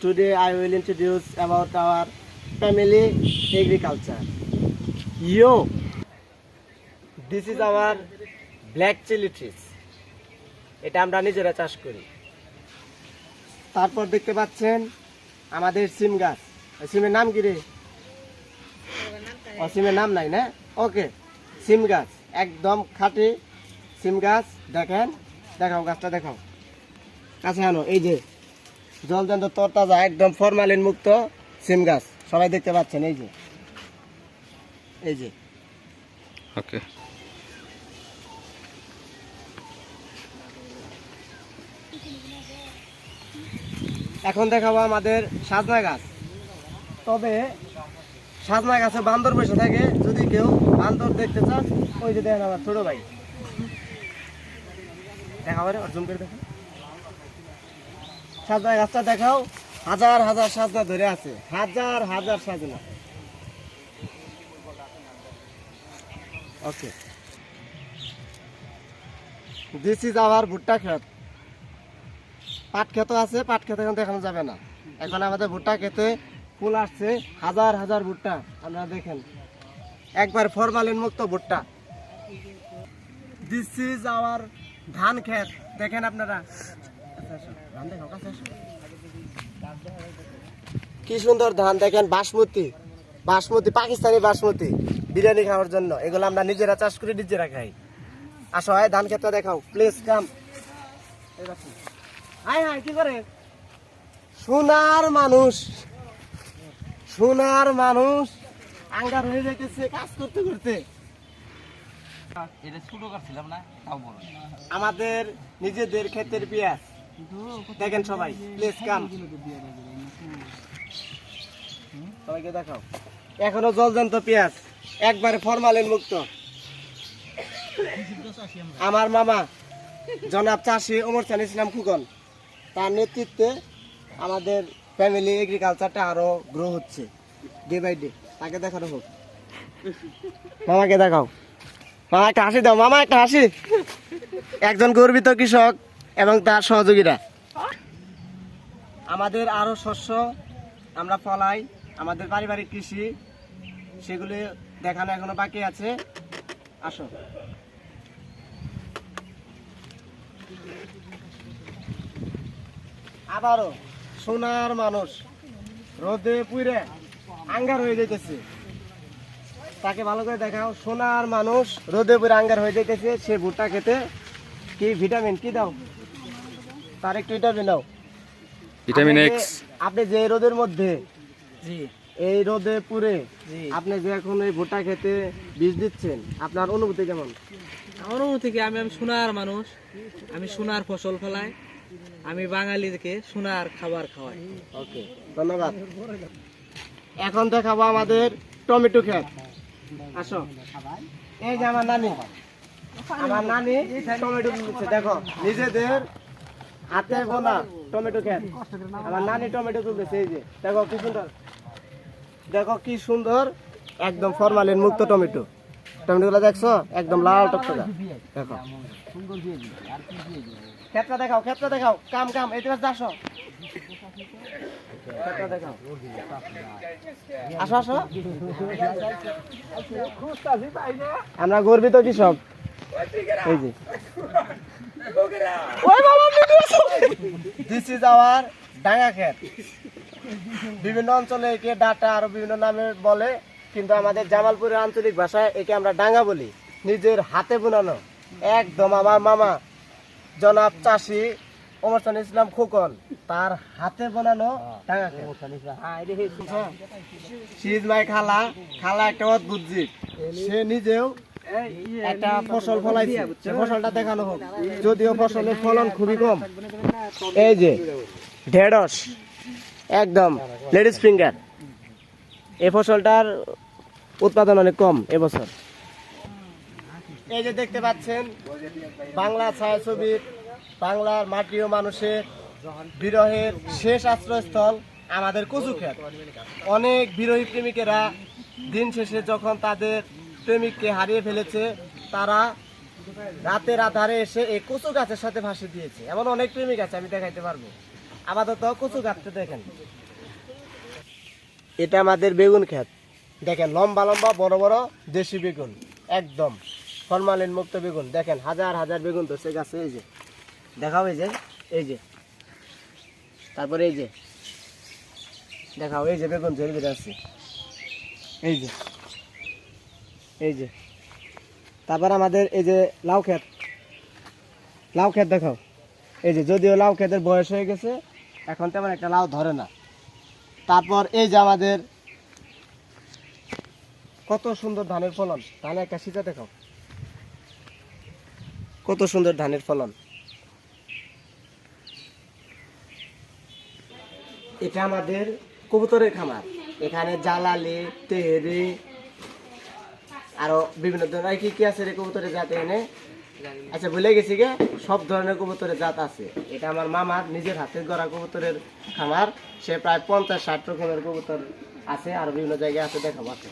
today I will introduce about our family agriculture. Yo, this is our black chili trees. এটা আমরা নিজেরা চাষ করি। তারপর দেখতে পাচ্ছেন আমাদের সিম গাছ। সিমের নাম কি রে? সিমের নাম নাই না? ওকে সিম গাছ। একদম খাঁটি সিম গাছ। দেখেন দেখাও গাছটা দেখাও। কাছে আনো এই যে। জলদন্ত তরতাজা একদম ফরমালিন মুক্ত সিম গাছ। সবাই দেখতে পাচ্ছেন এই যে। এই যে। ওকে। এখন দেখাবো আমাদের সাজনা গাছ। তবে সাজনা গাছে বান্দর বসে থাকে যদি কেউ বান্দর দেখতে চান ওই যে দেখেন আমার ছোট ভাই। দেখাবো অর্জন করে দেখো সাজনা গাছটা দেখাও। হাজার হাজার সাজনা ধরে আছে। হাজার হাজার সাজনা ওকে। দিস ইজ আওয়ার ভুট্টা ক্ষেত। পাট ক্ষেত আছে, পাট ক্ষেত এখন দেখানো যাবে না। এখন আমাদের ভুট্টা খেতে ফুল আসছে, হাজার হাজার ভুট্টা। আপনারা দেখেন। একবার ফরমালিন মুক্ত ভুট্টা। দিস ইজ আওয়ার ধান ক্ষেত। দেখেন আপনারা। কি সুন্দর ধান দেখেন বাসমতি। বাসমতি পাকিস্তানি বাসমতি বিরিয়ানি খাওয়ার জন্য। এগুলো আমরা নিজেরা চাষ করে নিজেরা খাই। আসো হয় ধান ক্ষেতটা দেখাও। প্লিজ কাম কি করে? সোনার মানুষ। সোনার মানুষ। আঙ্গার হয়ে যাইতেছে কাজ করতে করতে। আমাদের নিজেদের ক্ষেতের পেঁয়াজ। দেখেন সবাই প্লিজ কাম সবাইকে দেখাও। এখনও জলজন্ত পেঁয়াজ, একবারে ফরমালিন মুক্ত। আমার মামা, জনাব চাষি ওমর চান ইসলাম খুকন, তার নেতৃত্বে আমাদের ফ্যামিলি এগ্রিকালচারটা আরও গ্রো হচ্ছে ডে বাই ডে তাকে দেখানো হোক। মামাকে দেখাও। মামা, একটা হাসি দাও। মামা, একটা হাসি। একজন গর্বিত কৃষক। এবং তার সহযোগীরা। আমাদের আরও শস্য আমরা ফলাই আমাদের পারিবারিক কৃষি সেগুলি দেখানো এখনও বাকি আছে। আসো। আবারও সোনার মানুষ রোদে পুইরে আঙ্গার হয়ে যাইতেছে। তাকে ভালো করে দেখাও সোনার মানুষ রোদে পুরে আঙ্গার হয়ে যাইতেছে সে ভুট্টা খেতে। কি ভিটামিন কি দাও তার একটু ভিটামিন দাও ভিটামিন আপনি এক্স যে- আপনি যে রোদের মধ্যে জি। এই রোদে পুরে আপনি যে এখন এই ভুট্টা খেতে বীজ দিচ্ছেন আপনার অনুভূতি কেমন? আমার অনুভূতি কি? আমি আমি সোনার মানুষ। আমি সোনার ফসল ফলাই। আমি বাঙালিদেরকে সোনার খাবার খাওয়াই। ওকে ধন্যবাদ। এখন দেখাবো আমাদের টমেটো ক্ষেত আসো। এই যে আমার নানি। আমার নানি টমেটো দেখো নিজেদের হাতে বোনা টমেটো ক্ষেত আমার নানি টমেটো তুলতেছে, এই যে। দেখো কি সুন্দর। দেখো কি সুন্দর, একদম ফরমালিন মুক্ত টমেটো। টমেটো টমেটোগুলো দেখছ? একদম লাল টকটকা। দেখো। ক্ষেতটা দেখাও ক্ষেতটা দেখাও। কাম কাম, এই পাশে আসো। আসো আসো। আমরা গর্বিত কৃষক। এই যে। দিস ইজ আওয়ার ডাঙ্গা ক্ষেত বিভিন্ন অঞ্চলে একে ডাটা আরও বিভিন্ন নামে বলে কিন্তু আমাদের জামালপুরের আঞ্চলিক ভাষায় একে আমরা ডাঙ্গা বলি। নিজের হাতে বোনানো। একদম আমার মামা জনাব চাষি ওমরসান ইসলাম খোকন তার হাতে বানানো সিজ মাই খালা। খালা একটা অদ্ভুত জীব। সে নিজেও একটা ফসল ফলাইছে। ফসলটা দেখানো হোক। যদিও ফসলের ফলন খুবই কম। এই যে, ঢেঁড়স। একদম, লেডিস ফিঙ্গার। এই ফসলটার উৎপাদন অনেক কম এবছর। এই যে দেখতে পাচ্ছেন, বাংলা ছায়াছবির, বাংলার মাটি ও মানুষের বিরহের শেষ আশ্রয়স্থল আমাদের কচু অনেক বিরহী প্রেমিকেরা দিন শেষে যখন তাদের প্রেমিককে হারিয়ে ফেলেছে, তারা রাতের আধারে এসে এই কচু গাছের সাথে ভাসে দিয়েছে। এমন অনেক প্রেমিক আছে, আমি দেখাইতে পারব। আপাতত কচু গাছটা দেখেন। এটা আমাদের বেগুন ক্ষেত। দেখেন, লম্বা লম্বা, বড় বড় দেশি বেগুন। একদম ফরমালিন মুক্ত বেগুন। দেখেন, হাজার হাজার বেগুন ধরছে গাছে, এই যে। দেখাও এই যে এই যে। তারপরে এই যে। দেখাও, এই যে বেগুন ধরে ধরে আছে। এই যে। এই যে। তারপর আমাদের এই যে লাউ ক্ষেত। লাউ ক্ষেত দেখাও। এই যে, যদিও লাউ ক্ষেতের বয়স হয়ে গেছে, এখন তেমন একটা লাউ ধরে না। তারপর এই যে আমাদের কত সুন্দর ধানের ফলন। ধানের একটা সিটা দেখাও। কত সুন্দর ধানের ফলন। এটা আমাদের কবুতরের খামার। এখানে জালালি তেহরি আরও বিভিন্ন ধরনের কি কি আছে রে কবুতরের জাত এনে? আচ্ছা ভুলে গেছি গে। সব ধরনের কবুতরের জাত আছে। এটা আমার মামার নিজের হাতের গড়া কবুতরের খামার। সে প্রায় পঞ্চাশ, ষাট রকমের কবুতর আছে আর বিভিন্ন জায়গায় আছে, দেখাবো আছে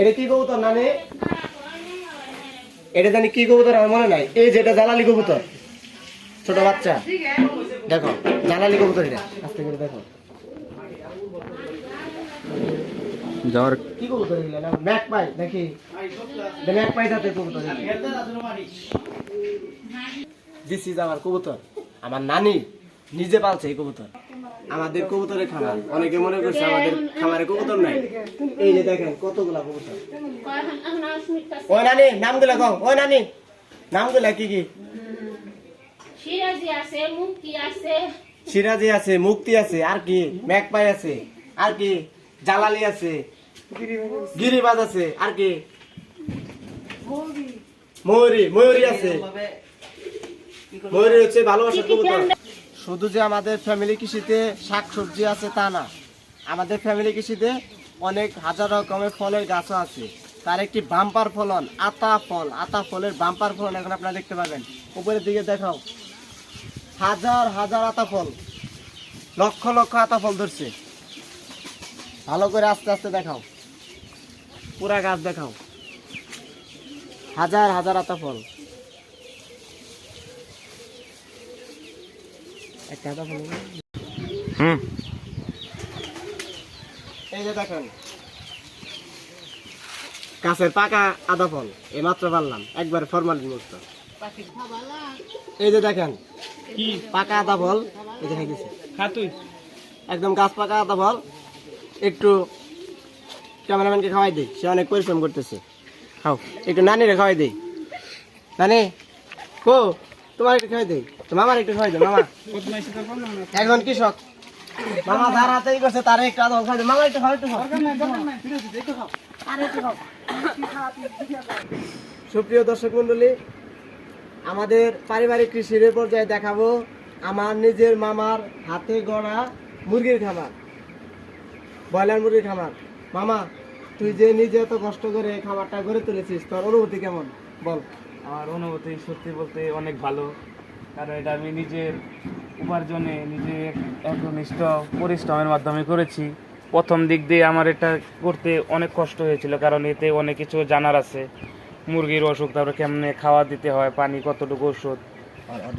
এটা কি কবুতর, নানি? এটা জানি কি কবুতর, আমার মনে নাই। এই যেটা জালালি কবুতর। ছোট বাচ্চা। দেখো, জালালি কবুতর এটা। করে দেখো। যাওয়ার কি কবুতর এগুলো? না ম্যাক পাই নাকি? ম্যাক পাই জাতের কবুতর দিস ইজ আমার কবুতর। আমার নানি নিজে পালছে এই কবুতর। আমাদের কবুতরের খামার। অনেকে মনে করছে আমাদের খামারে কবুতর নাই। এই যে দেখেন কতগুলা কবুতর। ওই নানি নামগুলা কও। ওই নানি নামগুলা কি কি? সিরাজি আছে মুক্তি আছে। সিরাজি আছে মুক্তি আছে আর কি? ম্যাকপাই আছে আর কি? জালালি আছে গিরিবাজ আছে আর কি? ময়ূরী ময়ূরী আছে। ময়ূরী হচ্ছে ভালোবাসার কবুতর। শুধু যে আমাদের ফ্যামিলি কৃষিতে শাক সবজি আছে তা না আমাদের ফ্যামিলি কৃষিতে অনেক হাজার রকমের ফলের গাছও আছে। তার একটি বাম্পার ফলন আতা ফল আতা ফলের বাম্পার ফলন এখন আপনারা দেখতে পাবেন। উপরের দিকে দেখাও। হাজার হাজার আতা ফল লক্ষ লক্ষ আতা ফল ধরছে। ভালো করে আস্তে আস্তে দেখাও। পুরা গাছ দেখাও। হাজার হাজার আতা ফল একটা আতা ফল? হুম। এই যে দেখেন। গাছের পাকা আদা ফল এই মাত্র পারলাম। একবার ফরমালিন মুক্ত এই যে দেখেন কি? পাকা আদা ফল এই যে খাইতেছে একদম গাছ পাকা আদা ফল একটু ক্যামেরাম্যানকে খাওয়াই দিই সে অনেক পরিশ্রম করতেছে। খাও। একটু নানিরে খাওয়াই দিই। নানি কো তোমার একটু খাওয়াই দিই। তো মামার একটু খাওয়াই দিই মামা। একজন কৃষক। মামা যার হাতেই করছে তার একটু আদা খাওয়াই দিই মামা একটু খাও একটু খাও। সুপ্রিয় দর্শক মন্ডলী আমাদের পারিবারিক কৃষির পর্যায়ে দেখাবো আমার নিজের মামার হাতে গড়া মুরগির খামার, ব্রয়লার মুরগির খামার। মামা, তুই যে নিজে এত কষ্ট করে এই গড়ে তুলেছিস, তোর অনুভূতি কেমন? বল। আমার অনুভূতি সত্যি বলতে অনেক ভালো, কারণ এটা আমি নিজের উপার্জনে নিজে একনিষ্ঠ পরিশ্রমের মাধ্যমে করেছি। প্রথম দিক দিয়ে আমার এটা করতে অনেক কষ্ট হয়েছিল, কারণ এতে অনেক কিছু জানার আছে। মুরগির অসুখ তারপরে কেমনে খাওয়া দিতে হয় পানি কতটুকু ওষুধ?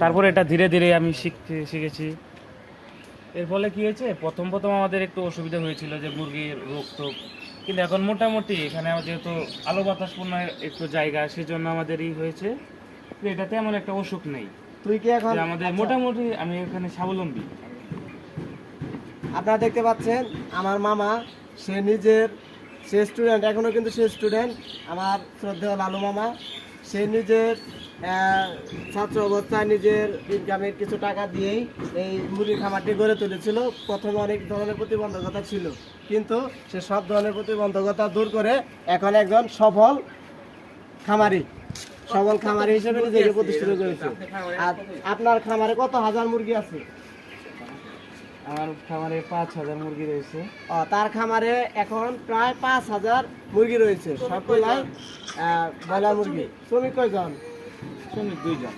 তারপরে এটা ধীরে ধীরে আমি শিখতে শিখেছি। এর ফলে কি হয়েছে? প্রথম প্রথম আমাদের একটু অসুবিধা হয়েছিল যে মুরগির রোগ টোগ। কিন্তু এখন মোটামুটি এখানে যেহেতু আলো বাতাসপূর্ণ একটু জায়গা সেজন্য আমাদের এই হয়েছে যে এটাতে এমন একটা অসুখ নেই। তুই কি এখন আমাদের আচ্ছা, মোটামুটি আমি এখানে স্বাবলম্বী। আপনারা দেখতে পাচ্ছেন আমার মামা সে নিজের সে স্টুডেন্ট এখনও কিন্তু সে স্টুডেন্ট আমার শ্রদ্ধেয় লালু মামা। সে নিজের ছাত্র অবস্থায় নিজের ইনকামের কিছু টাকা দিয়েই এই মুরগির খামারটি গড়ে তুলেছিল। প্রথমে অনেক ধরনের প্রতিবন্ধকতা ছিল। কিন্তু সে সব ধরনের প্রতিবন্ধকতা দূর করে এখন একজন সফল খামারি সফল খামারি হিসেবে নিজেকে প্রতিষ্ঠিত করেছে। আর আপনার খামারে কত হাজার মুরগি আছে? আমার খামারে পাঁচ হাজার মুরগি রয়েছে। ও, তার খামারে এখন প্রায় পাঁচ হাজার মুরগি রয়েছে। সবগুলাই ব্রয়লার মুরগি। শ্রমিক কয়জন? শ্রমিক দুইজন।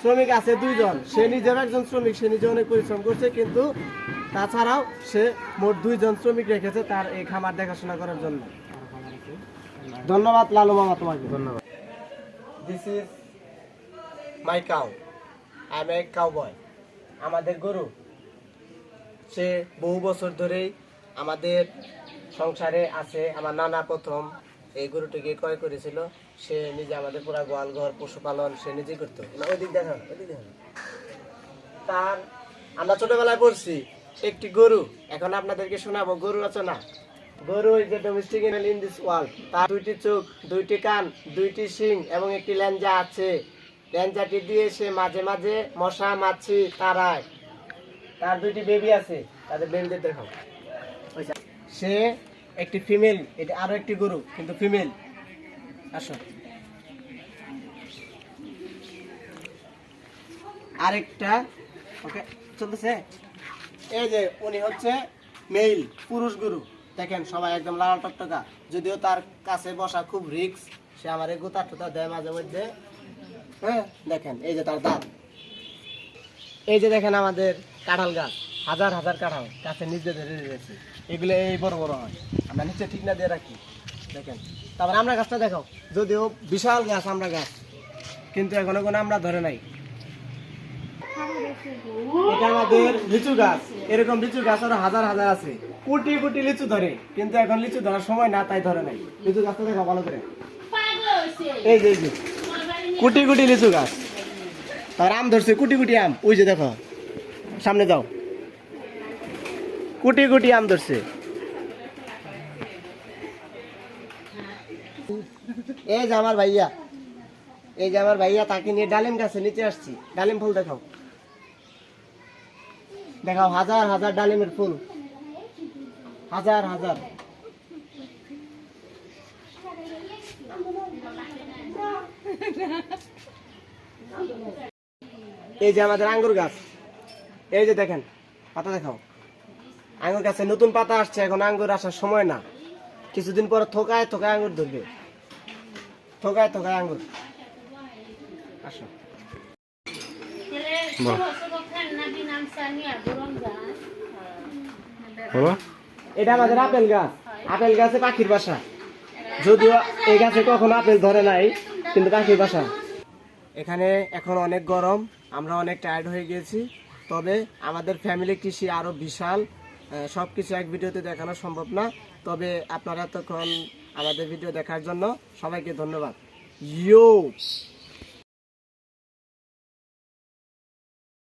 শ্রমিক আছে দুইজন। সে নিজের একজন শ্রমিক সে নিজে অনেক পরিশ্রম করছে কিন্তু তাছাড়াও সে মোট দুইজন শ্রমিক রেখেছে তার এই খামার দেখাশোনা করার জন্য। ধন্যবাদ লালু মামা তোমাকে। ধন্যবাদ। This is my cow I am a cowboy আমাদের গরু। সে বহু বছর ধরেই আমাদের সংসারে আছে, আমার নানা প্রথম এই গরুটিকে ক্রয় করেছিল। সে নিজে আমাদের পুরা গোয়াল ঘর পশুপালন সে নিজেই করতো। না, ওই দিক দেখান, ওই দিক তার, আমরা ছোটবেলায় পড়ছি, একটি গরু। এখন আপনাদেরকে শোনাবো গরু রচনা। Goru is the domestic in this world তার দুইটি চোখ, দুইটি কান, দুইটি শিং এবং একটি ল্যাঞ্জা আছে। ল্যাঞ্জাটি দিয়ে সে মাঝে মাঝে মশা মাছি তারায় তার দুইটি বেবি আছে, তাদের বেবিদের দেখাও। সে একটি ফিমেল এটা আরও একটি গরু, কিন্তু ফিমেল আসো। আরেকটা, ওকে, চলতেছে? এই যে উনি হচ্ছে মেইল পুরুষ গুরু। দেখেন, সবাই একদম লাল টকটকা। যদিও তার কাছে বসা খুব রিক্স সে আমার এই গোতা টোতা দেয় মাঝে মধ্যে। হ্যাঁ দেখেন, এই যে তার দাঁত। এই যে দেখেন আমাদের কাঁঠাল গাছ, হাজার হাজার কাঁঠাল গাছের নিচে ধরে রয়েছে। এগুলো এই বড় বড় হয়। আমরা নিচে ঠিক না দিয়ে রাখি। দেখেন। তারপর আমরা গাছটা দেখাও। যদিও বিশাল গাছ আমরা গাছ, কিন্তু এখনও কোনো আমরা ধরে নাই। এটা আমাদের লিচু গাছ। এরকম লিচু গাছ আরও হাজার হাজার আছে। কোটি কোটি লিচু ধরে, কিন্তু এখন লিচু ধরার সময় না, তাই ধরে নাই। লিচু গাছটা দেখো ভালো করে। এই যে কোটি কোটি লিচু গাছ। আর আম ধরছে, কোটি কোটি আম। ওই যে দেখো। সামনে যাও। কোটি কোটি আম ধরছে। এই যে আমার ভাইয়া, এই যে আমার ভাইয়া, তাকে নিয়ে ডালিম গাছে নিচে আসছি। ডালিম ফুল দেখাও। দেখাও, হাজার হাজার ডালিমের ফুল। হাজার হাজার। এই যে আমাদের আঙ্গুর গাছ। এই যে দেখেন পাতা দেখাও। আঙ্গুর গাছে নতুন পাতা আসছে এখন আঙ্গুর আসার সময় না। কিছুদিন পর থোকায় থোকায় আঙ্গুর ধরবে। থোকায় থোকায় আঙ্গুর। আসো। এটা আমাদের আপেল গাছ। আপেল গাছে পাখির বাসা। যদিও এই গাছে কখনো আপেল ধরে নাই কিন্তু পাখির বাসা। এখানে এখন অনেক গরম আমরা অনেক টায়ার্ড হয়ে গেছি তবে আমাদের ফ্যামিলি কৃষি আরও বিশাল সব কিছু এক ভিডিওতে দেখানো সম্ভব না। তবে আপনারা তখন আমাদের ভিডিও দেখার জন্য সবাইকে ধন্যবাদ। ইয়ো